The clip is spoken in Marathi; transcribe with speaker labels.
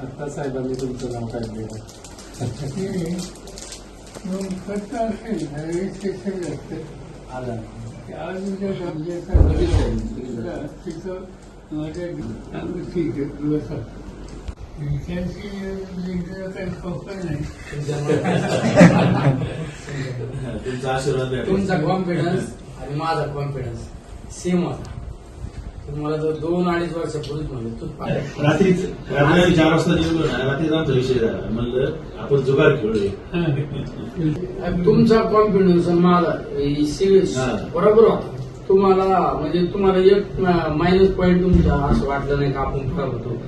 Speaker 1: साहेबांनी तुमचं नाव काढलेलं
Speaker 2: मग खर्च असेल ना रजिस्ट्रेशन लागतं
Speaker 1: आला.
Speaker 2: आज उद्या समजायचं तिथं माझ्या ठीक आहे दिवस काही खबर नाही.
Speaker 3: तुमचा आशीर्वाद.
Speaker 4: तुमचा कॉन्फिडन्स आणि माझा कॉन्फिडन्स सेम होता. तुम्हाला जो दोन अडीच वर्षापूर्वीच म्हणलं पाहिजे
Speaker 3: रात्रीच रात्री चार वाजता निघलो ना रात्रीच आमचा विषय झाला. म्हणलं आपण जुगार खेळूया.
Speaker 4: तुमचा कॉन्फिडन्स माझा सिरियस. बरोबर होता. तुम्हाला म्हणजे तुम्हाला एक मायनस पॉईंट तुमचा असं वाटलं नाही का आपण खराब होतो.